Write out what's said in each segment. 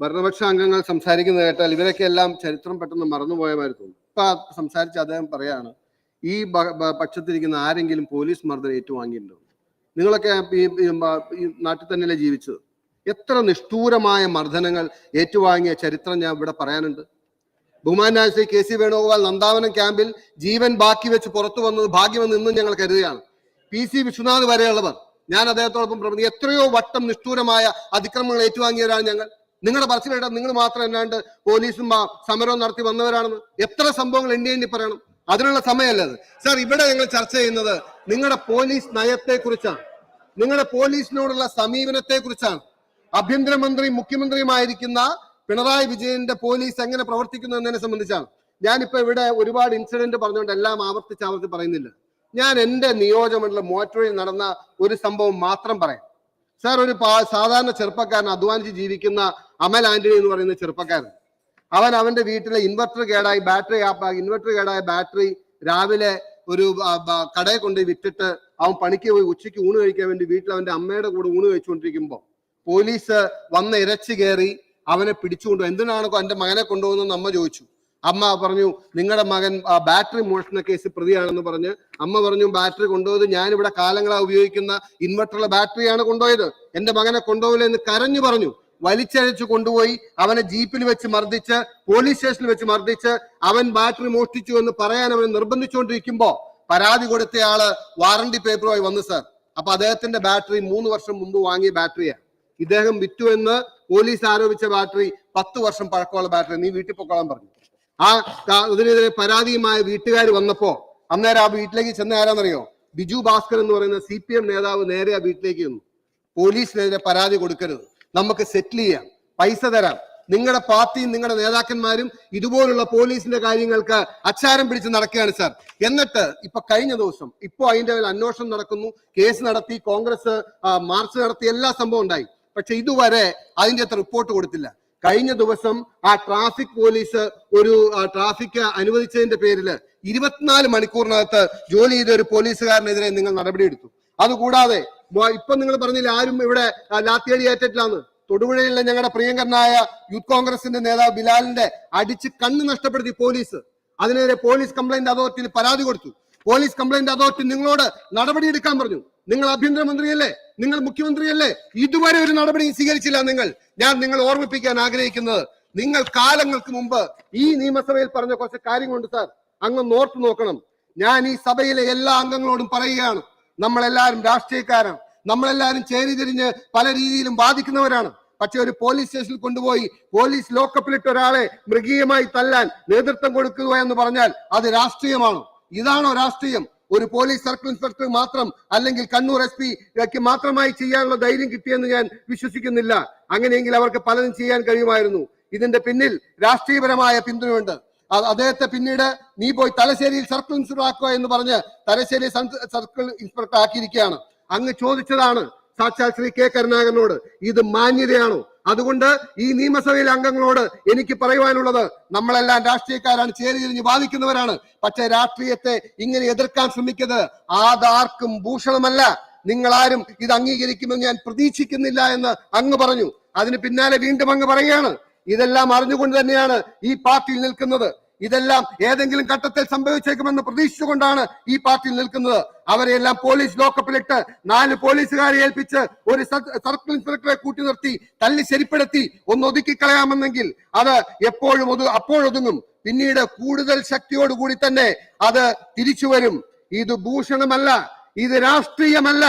ഭരണപക്ഷ അംഗങ്ങൾ സംസാരിക്കുന്നത് കേട്ടാൽ ഇവരൊക്കെ എല്ലാം ചരിത്രം പെട്ടെന്ന് മറന്നുപോയമാര് തോന്നും. ഇപ്പൊ സംസാരിച്ച് അദ്ദേഹം പറയാണ് ഈ പക്ഷത്തിരിക്കുന്ന ആരെങ്കിലും പോലീസ് മർദ്ദനം ഏറ്റുവാങ്ങിയിട്ടുണ്ടോ? നിങ്ങളൊക്കെ ഈ നാട്ടിൽ തന്നെയല്ലേ ജീവിച്ചത്? എത്ര നിഷ്ഠൂരമായ മർദ്ദനങ്ങൾ ഏറ്റുവാങ്ങിയ ചരിത്രം ഞാൻ ഇവിടെ പറയാനുണ്ട്. ബഹുമാനായ ശ്രീ കെ സി വേണുഗോപാൽ നന്ദാവനം ക്യാമ്പിൽ ജീവൻ ബാക്കി വെച്ച് പുറത്തു വന്നത് ഭാഗ്യമെന്ന് ഇന്നും ഞങ്ങൾ കരുതുകയാണ്. പി സി വിശ്വനാഥ് വരെയുള്ളവർ ഞാൻ അദ്ദേഹത്തോടൊപ്പം പ്രവർത്തിക്കും എത്രയോ വട്ടം നിഷ്ഠൂരമായ അതിക്രമങ്ങൾ ഏറ്റുവാങ്ങിയവരാണ് ഞങ്ങൾ. നിങ്ങളുടെ പറച്ചിലിട നിങ്ങൾ മാത്രം എന്നാണ്ട് പോലീസും സമരവും നടത്തി വന്നവരാണെന്ന് എത്ര സംഭവങ്ങൾ എണ്ണി എണ്ണി പറയണം? അതിനുള്ള സമയമല്ല അത്. സാർ ഇവിടെ ഞങ്ങൾ ചർച്ച ചെയ്യുന്നത് നിങ്ങളുടെ പോലീസ് നയത്തെ കുറിച്ചാണ് നിങ്ങളുടെ പോലീസിനോടുള്ള സമീപനത്തെ കുറിച്ചാണ് ആഭ്യന്തരമന്ത്രി മുഖ്യമന്ത്രിയുമായിരിക്കുന്ന പിണറായി വിജയന്റെ പോലീസ് എങ്ങനെ പ്രവർത്തിക്കുന്നു എന്നതിനെ സംബന്ധിച്ചാണ്. ഞാനിപ്പോ ഇവിടെ ഒരുപാട് ഇൻസിഡന്റ് പറഞ്ഞുകൊണ്ട് എല്ലാം ആവർത്തിച്ച് ആവർത്തി പറയുന്നില്ല. ഞാൻ എന്റെ നിയോജകമണ്ഡലം മോറ്റോയിൽ നടന്ന ഒരു സംഭവം മാത്രം പറയാം. സാർ ഒരു സാധാരണ ചെറുപ്പക്കാരൻ അധ്വാനിച്ച് ജീവിക്കുന്ന അമൽ ആന്റണി എന്ന് പറയുന്ന ചെറുപ്പക്കാരൻ. അവൻ അവന്റെ വീട്ടിലെ ഇൻവെർട്ടർ കേടായി ബാറ്ററി ഇൻവെർട്ടർ കേടായ ബാറ്ററി രാവിലെ ഒരു കടയെ കൊണ്ട് വിറ്റിട്ട് അവൻ പണിക്ക് പോയി ഉച്ചയ്ക്ക് ഊണ് കഴിക്കാൻ വേണ്ടി വീട്ടിൽ അവന്റെ അമ്മയുടെ കൂടെ ഊണ് കഴിച്ചുകൊണ്ടിരിക്കുമ്പോൾ പോലീസ് വന്ന് ഇരച്ചു കയറി അവനെ പിടിച്ചുകൊണ്ടു എന്തിനാണോ എന്റെ മകനെ കൊണ്ടുപോകുന്നതെന്ന് അമ്മ ചോദിച്ചു. അമ്മ പറഞ്ഞു നിങ്ങളുടെ മകൻ ബാറ്ററി മോഷണ കേസ് പ്രതിയാണെന്ന് പറഞ്ഞ് അമ്മ പറഞ്ഞു ബാറ്ററി കൊണ്ടുപോയത് ഞാൻ ഇവിടെ കാലങ്ങളായി ഉപയോഗിക്കുന്ന ഇൻവെർട്ടറിലെ ബാറ്ററിയാണ് കൊണ്ടുപോയത്. എന്റെ മകനെ കൊണ്ടുപോകില്ല എന്ന് കരഞ്ഞു പറഞ്ഞു. വലിച്ചഴച്ചു കൊണ്ടുപോയി അവനെ ജീപ്പിൽ വെച്ച് മർദ്ദിച്ച് പോലീസ് സ്റ്റേഷനിൽ വെച്ച് മർദ്ദിച്ച് അവൻ ബാറ്ററി മോഷ്ടിച്ചു എന്ന് പറയാൻ അവനെ നിർബന്ധിച്ചുകൊണ്ടിരിക്കുമ്പോ പരാതി കൊടുത്തയാൾ വാറണ്ടി പേപ്പറുമായി വന്നു സർ. അപ്പൊ അദ്ദേഹത്തിന്റെ ബാറ്ററി മൂന്ന് വർഷം മുമ്പ് വാങ്ങിയ ബാറ്ററിയാണ് ഇദ്ദേഹം വിറ്റു എന്ന് പോലീസ് ആരോപിച്ച ബാറ്ററി പത്ത് വർഷം പഴക്കമുള്ള ബാറ്ററി. നീ വീട്ടിൽ പൊക്കോളാൻ പറഞ്ഞു. ആ ഇതിനെതിരെ പരാതിയുമായ വീട്ടുകാർ വന്നപ്പോ അന്നേരം ആ വീട്ടിലേക്ക് ചെന്ന ആരാന്നറിയോ? ബിജു ഭാസ്കർ എന്ന് പറയുന്ന സി പി എം നേതാവ് നേരെ ആ വീട്ടിലേക്ക് ചെന്നു. പോലീസിനെതിരെ പരാതി കൊടുക്കരുത്. നമുക്ക് സെറ്റിൽ ചെയ്യാം. പൈസ തരാം. നിങ്ങളുടെ പാർട്ടിയും നിങ്ങളുടെ നേതാക്കന്മാരും ഇതുപോലുള്ള പോലീസിന്റെ കാര്യങ്ങൾക്ക് അച്ചാരം പിടിച്ച് നടക്കുകയാണ് സാർ. എന്നിട്ട് ഇപ്പൊ കഴിഞ്ഞ ദിവസം ഇപ്പോ അതിന്റെ അന്വേഷണം നടക്കുന്നു. കേസ് നടത്തി കോൺഗ്രസ് മാർച്ച് നടത്തി എല്ലാ സംഭവം ഉണ്ടായി. പക്ഷെ ഇതുവരെ അതിന്റെ അത്ര റിപ്പോർട്ട് കൊടുത്തില്ല. കഴിഞ്ഞ ദിവസം ആ ട്രാഫിക് പോലീസ് ഒരു ട്രാഫിക് അനുവദിച്ചതിന്റെ പേരിൽ ഇരുപത്തിനാല് മണിക്കൂറിനകത്ത് ജോലി ചെയ്ത ഒരു പോലീസുകാരനെതിരെ നിങ്ങൾ നടപടിയെടുത്തു. അതുകൂടാതെ ഇപ്പൊ നിങ്ങൾ പറഞ്ഞില്ല ആരും ഇവിടെ ലാത്തിയടി ഏറ്റിട്ടില്ലാന്ന്? തൊടുപുഴയിലെ ഞങ്ങളുടെ പ്രിയങ്കരനായ യൂത്ത് കോൺഗ്രസിന്റെ നേതാവ് ബിലാലിന്റെ അടിച്ച് കണ്ണ് നഷ്ടപ്പെടുത്തി പോലീസ്. അതിനെതിരെ പോലീസ് കംപ്ലൈന്റ് അതോറിറ്റിയിൽ പരാതി കൊടുത്തു. പോലീസ് കംപ്ലൈന്റ് അതോറിറ്റി നിങ്ങളോട് നടപടിയെടുക്കാൻ പറഞ്ഞു. നിങ്ങൾ ആഭ്യന്തരമന്ത്രിയല്ലേ? നിങ്ങൾ മുഖ്യമന്ത്രിയല്ലേ? ഇതുവരെ ഒരു നടപടി സ്വീകരിച്ചില്ല നിങ്ങൾ. ഞാൻ നിങ്ങൾ ഓർമ്മിപ്പിക്കാൻ ആഗ്രഹിക്കുന്നത് നിങ്ങൾ കാലങ്ങൾക്ക് മുമ്പ് ഈ നിയമസഭയിൽ പറഞ്ഞ കുറച്ച് കാര്യങ്ങളുണ്ട് സാർ. അങ്ങ് നോർത്ത് നോക്കണം. ഞാൻ ഈ സഭയിലെ എല്ലാ അംഗങ്ങളോടും പറയുകയാണ്. നമ്മളെല്ലാവരും രാഷ്ട്രീയക്കാരാണ്. നമ്മളെല്ലാവരും ചേരി തിരിഞ്ഞ് പല രീതിയിലും ബാധിക്കുന്നവരാണ്. പക്ഷെ ഒരു പോലീസ് സ്റ്റേഷനിൽ കൊണ്ടുപോയി പോലീസ് ലോക്കപ്പിലിട്ട് ഒരാളെ മൃഗീയമായി തല്ലാൻ നേതൃത്വം കൊടുക്കുക എന്ന് പറഞ്ഞാൽ അത് രാഷ്ട്രീയമാണ്. ഇതാണോ രാഷ്ട്രീയം? ഒരു പോലീസ് സർക്കിൾ ഇൻസ്പെക്ടർ മാത്രം അല്ലെങ്കിൽ കണ്ണൂർ എസ് പിക്ക് മാത്രമായി ചെയ്യാനുള്ള ധൈര്യം കിട്ടിയെന്ന് ഞാൻ വിശ്വസിക്കുന്നില്ല. അങ്ങനെയെങ്കിൽ അവർക്ക് പലതും ചെയ്യാൻ കഴിയുമായിരുന്നു. ഇതിന്റെ പിന്നിൽ രാഷ്ട്രീയപരമായ പിന്തുണയുണ്ട്. അദ്ദേഹത്തെ പിന്നീട് നീ പോയി തലശ്ശേരിയിൽ സർക്കിൾ ഇൻസ്പെക്ടർ ആക്കുക എന്ന് പറഞ്ഞ് തലശ്ശേരി സർക്കിൾ ഇൻസ്പെക്ടർ ആക്കിയിരിക്കുകയാണ്. അങ്ങ് ചോദിച്ചതാണ് സാക്ഷാൽ ശ്രീ കെ കരുണാകരനോട് ഇത് മാന്യതയാണോ? അതുകൊണ്ട് ഈ നിയമസഭയിലെ അംഗങ്ങളോട് എനിക്ക് പറയുവാനുള്ളത് നമ്മളെല്ലാം രാഷ്ട്രീയക്കാരാണ് ചേരി തിരിഞ്ഞ് ബാധിക്കുന്നവരാണ് പക്ഷെ രാഷ്ട്രീയത്തെ ഇങ്ങനെ എതിർക്കാൻ ശ്രമിക്കുന്നത് ആതാർക്കും ഭൂഷണമല്ല. നിങ്ങളാരും ഇത് അംഗീകരിക്കുമെന്ന് ഞാൻ പ്രതീക്ഷിക്കുന്നില്ല എന്ന് അങ്ങ് പറഞ്ഞു. അതിന് പിന്നാലെ വീണ്ടും അങ്ങ് പറയുകയാണ്. ഇതെല്ലാം അറിഞ്ഞുകൊണ്ട് തന്നെയാണ് ഈ പാർട്ടിയിൽ നിൽക്കുന്നത്. ഇതെല്ലാം ഏതെങ്കിലും ഘട്ടത്തിൽ സംഭവിച്ചേക്കുമെന്ന് പ്രതീക്ഷിച്ചുകൊണ്ടാണ് ഈ പാർട്ടി നിൽക്കുന്നത്. അവരെല്ലാം പോലീസ് ലോക്കപ്പിലിട്ട് നാല് പോലീസുകാരെ ഏൽപ്പിച്ച് ഒരു സർക്കിൾ ഇൻസ്പെക്ടറെ കൂട്ടി നിർത്തി തല്ലി ശരിപ്പെടുത്തി ഒന്ന് ഒതുക്കി കളയാമെന്നെങ്കിൽ അത് എപ്പോഴും ഒതു അപ്പോഴൊതുങ്ങും. പിന്നീട് കൂടുതൽ ശക്തിയോടുകൂടി തന്നെ അത് തിരിച്ചു വരും. ഇത് ഭൂഷണമല്ല ഇത് രാഷ്ട്രീയമല്ല.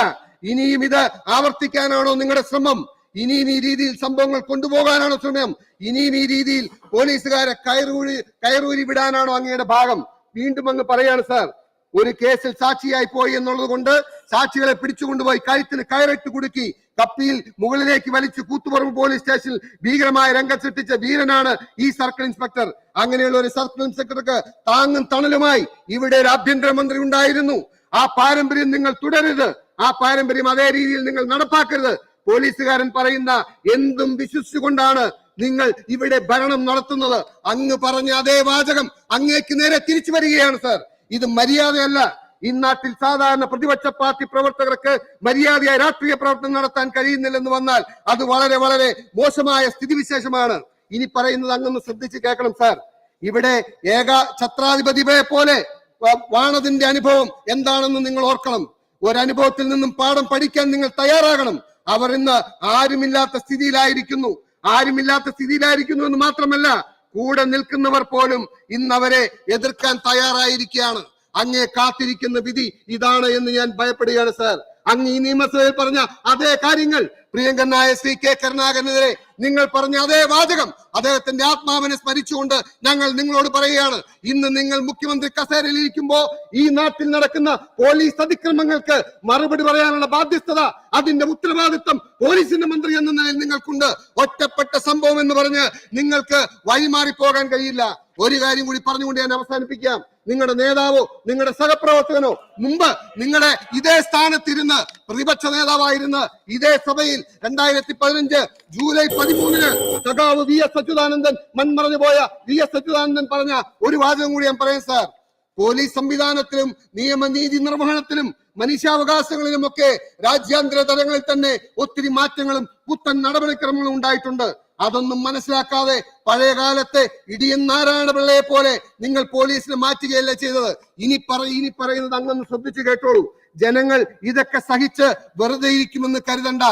ഇനിയും ഇത് ആവർത്തിക്കാനാണോ നിങ്ങളുടെ ശ്രമം? ഇനിയും ഈ രീതിയിൽ സംഭവങ്ങൾ കൊണ്ടുപോകാനാണോ ശ്രമം? ഇനിയും ഈ രീതിയിൽ പോലീസുകാരെ കയറൂരി കയറൂരി വിടാനാണോ അങ്ങയുടെ ഭാഗം? വീണ്ടും അങ്ങ് പറയാണ് സാർ ഒരു കേസിൽ സാക്ഷിയായി പോയി എന്നുള്ളത് കൊണ്ട് സാക്ഷികളെ പിടിച്ചുകൊണ്ടുപോയി കഴുത്തിന് കയറിട്ട് കുടുക്കി കപ്പിയിൽ മുകളിലേക്ക് വലിച്ചു കൂത്തുപറമ്പ് പോലീസ് സ്റ്റേഷനിൽ ഭീകരമായ രംഗം സൃഷ്ടിച്ച വീരനാണ് ഈ സർക്കിൾ ഇൻസ്പെക്ടർ. അങ്ങനെയുള്ള ഒരു സർക്കിൾ ഇൻസ്പെക്ടർക്ക് താങ്ങും തണലുമായി ഇവിടെ ഒരു ആഭ്യന്തരമന്ത്രി ഉണ്ടായിരുന്നു. ആ പാരമ്പര്യം നിങ്ങൾ തുടരരുത്. ആ പാരമ്പര്യം അതേ രീതിയിൽ നിങ്ങൾ നടപ്പാക്കരുത്. പോലീസുകാരൻ പറയുന്ന എന്തും വിശ്വസിച്ചുകൊണ്ടാണ് നിങ്ങൾ ഇവിടെ ഭരണം നടത്തുന്നത്. അങ്ങ് പറഞ്ഞ അതേ വാചകം അങ്ങേക്ക് നേരെ തിരിച്ചു വരികയാണ് സാർ. ഇത് മര്യാദയല്ല. ഈ നാട്ടിൽ സാധാരണ പ്രതിപക്ഷ പാർട്ടി പ്രവർത്തകർക്ക് മര്യാദയായ രാഷ്ട്രീയ പ്രവർത്തനം നടത്താൻ കഴിയുന്നില്ലെന്ന് വന്നാൽ അത് വളരെ വളരെ മോശമായ സ്ഥിതിവിശേഷമാണ്. ഇനി പറയുന്നത് അങ്ങൊന്ന് ശ്രദ്ധിച്ച് കേൾക്കണം സാർ. ഇവിടെ ഏക ഛത്രാധിപതിയെ പോലെ വാണതിന്റെ അനുഭവം എന്താണെന്ന് നിങ്ങൾ ഓർക്കണം. ഒരനുഭവത്തിൽ നിന്നും പാഠം പഠിക്കാൻ നിങ്ങൾ തയ്യാറാകണം. അവർ ഇന്ന് ആരുമില്ലാത്ത സ്ഥിതിയിലായിരിക്കുന്നു. ആരുമില്ലാത്ത സ്ഥിതിയിലായിരിക്കുന്നു എന്ന് മാത്രമല്ല കൂടെ നിൽക്കുന്നവർ പോലും ഇന്ന് അവരെ എതിർക്കാൻ തയ്യാറായിരിക്കുകയാണ്. അങ്ങേ കാത്തിരിക്കുന്ന വിധി ഇതാണ് എന്ന് ഞാൻ ഭയപ്പെടുകയാണ് സാർ. അങ്ങ് ഈ നിയമസഭയിൽ പറഞ്ഞ അതേ കാര്യങ്ങൾ പ്രിയങ്കരനായ സി കെ കരുണാകരനെതിരെ നിങ്ങൾ പറഞ്ഞ അതേ വാചകം അദ്ദേഹത്തിന്റെ ആത്മാവിനെ സ്മരിച്ചുകൊണ്ട് ഞങ്ങൾ നിങ്ങളോട് പറയുകയാണ്. ഇന്ന് നിങ്ങൾ മുഖ്യമന്ത്രി കസേരയിൽ ഇരിക്കുമ്പോ ഈ നാട്ടിൽ നടക്കുന്ന പോലീസ് അതിക്രമങ്ങൾക്ക് മറുപടി പറയാനുള്ള ബാധ്യസ്ഥത അതിന്റെ ഉത്തരവാദിത്വം പോലീസിന്റെ മന്ത്രി എന്ന നിലയിൽ നിങ്ങൾക്കുണ്ട്. ഒറ്റപ്പെട്ട സംഭവം എന്ന് പറഞ്ഞ് നിങ്ങൾക്ക് വഴിമാറി പോകാൻ കഴിയില്ല. ഒരു കാര്യം കൂടി പറഞ്ഞുകൊണ്ട് ഞാൻ അവസാനിപ്പിക്കാം. നിങ്ങളുടെ നേതാവോ നിങ്ങളുടെ സഹപ്രവർത്തകനോ മുമ്പ് നിങ്ങളുടെ ഇതേ സ്ഥാനത്തിരുന്ന് പ്രതിപക്ഷ നേതാവായിരുന്ന ഇതേ സഭയിൽ രണ്ടായിരത്തി പതിനഞ്ച് ജൂലൈ പതിമൂന്നിന് സഖാവ് വി എസ് അച്യുതാനന്ദൻ മൺമറഞ്ഞു പോയ വി എസ് അച്യുതാനന്ദൻ പറഞ്ഞ ഒരു വാചകം കൂടി ഞാൻ പറയാം സാർ. പോലീസ് സംവിധാനത്തിലും നിയമനീതി നിർവഹണത്തിലും മനുഷ്യാവകാശങ്ങളിലും ഒക്കെ രാജ്യാന്തര തലങ്ങളിൽ തന്നെ ഒത്തിരി മാറ്റങ്ങളും പുത്തൻ നടപടിക്രമങ്ങളും ഉണ്ടായിട്ടുണ്ട്. അതൊന്നും മനസ്സിലാക്കാതെ പഴയ കാലത്തെ ഇടിയൻ നാരായണ പിള്ളയെ പോലെ നിങ്ങൾ പോലീസിനെ മാറ്റുകയല്ല ചെയ്തത്? ഇനി പറ ഇനി പറയുന്നത് അങ്ങൊന്ന് ശ്രദ്ധിച്ചു കേട്ടോളൂ. ജനങ്ങൾ ഇതൊക്കെ സഹിച്ച് വെറുതെ ഇരിക്കുമെന്ന് കരുതണ്ട.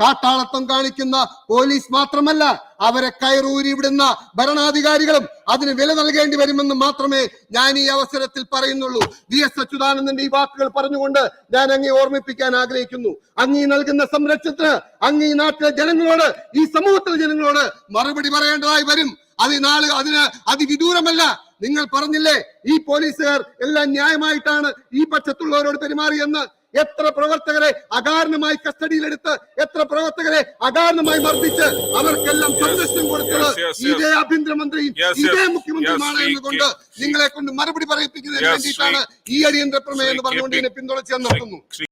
കാട്ടാളത്വം കാണിക്കുന്ന പോലീസ് മാത്രമല്ല അവരെ കയറൂരി വിടുന്ന ഭരണാധികാരികളും അതിന് വില നൽകേണ്ടി വരുമെന്ന് മാത്രമേ ഞാൻ ഈ അവസരത്തിൽ പറയുന്നുള്ളൂ. വി എസ് അച്യുതാനന്ദന്റെ ഈ വാക്കുകൾ പറഞ്ഞുകൊണ്ട് ഞാൻ അങ്ങേ ഓർമ്മിപ്പിക്കാൻ ആഗ്രഹിക്കുന്നു. അങ്ങീ നൽകുന്ന സംരക്ഷണത്തിന് അങ്ങീ നാട്ടിലെ ജനങ്ങളോട് ഈ സമൂഹത്തിലെ ജനങ്ങളോട് മറുപടി പറയേണ്ടതായി വരും. അത് നാളെ അതിന് അതിവിദൂരമല്ല. നിങ്ങൾ പറഞ്ഞില്ലേ ഈ പോലീസുകാർ എല്ലാം ന്യായമായിട്ടാണ് ഈ പക്ഷത്തുള്ളവരോട് പെരുമാറിയെന്ന് എത്ര പ്രവർത്തകരെ അകാരണമായി കസ്റ്റഡിയിലെടുത്ത് എത്ര പ്രവർത്തകരെ അകാരണമായി മർദ്ദിച്ച് അവർക്കെല്ലാം സംരക്ഷണം കൊടുത്തത്. ഇതേ ആഭ്യന്തരമന്ത്രിയും. ഇതേ മുഖ്യമന്ത്രിയുമാണ് എന്നുകൊണ്ട് നിങ്ങളെ കൊണ്ട് മറുപടി പറയിപ്പിക്കുന്നതിന് വേണ്ടിയിട്ടാണ് ഈ അടിയന്തര പ്രമേയം എന്ന് പറഞ്ഞുകൊണ്ട് ഇതിനെ പിന്തുണച്ചു ശ്രീ